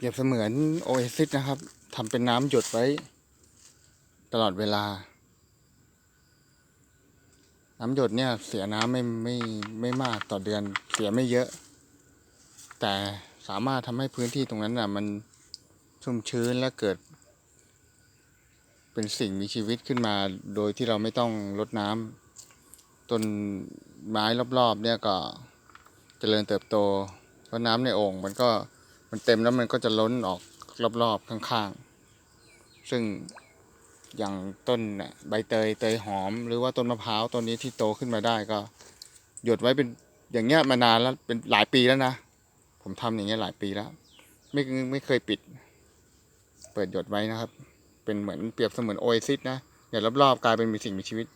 เปรียบเสมือนโอเอซิสนะครับทำเป็นน้ำหยดไว้ ตลอดเวลา น้ำหยดเนี่ยเสียน้ำไม่ไม่ไม่มากต่อเดือนเสียไม่เยอะ แต่สามารถทำให้พื้นที่ตรงนั้นน่ะ มันชุ่มชื้นและเกิด เป็นสิ่งมีชีวิตขึ้นมา โดยที่เราไม่ต้องรดน้ำต้นไม้รอบๆ เนี่ยก็เจริญเติบโตเพราะน้ำในโอ่งมันก็ มันเต็มแล้วมันก็จะล้นออกรอบๆข้างๆ ซึ่งอย่างต้นใบเตยเตยหอม หรือว่าต้นมะพร้าวต้นนี้ที่โตขึ้นมาได้ก็ หยดไว้เป็นอย่างเงี้ยมานานแล้วเป็นหลายปีแล้วนะ ผมทำอย่างเงี้ยหลายปีแล้ว ไม่ไม่เคยปิด เปิดหยดไว้นะครับ เป็นเหมือนเปรียบเสมือนโอเอซิสนะอย่างรอบๆกลายเป็นมีสิ่งมีชีวิต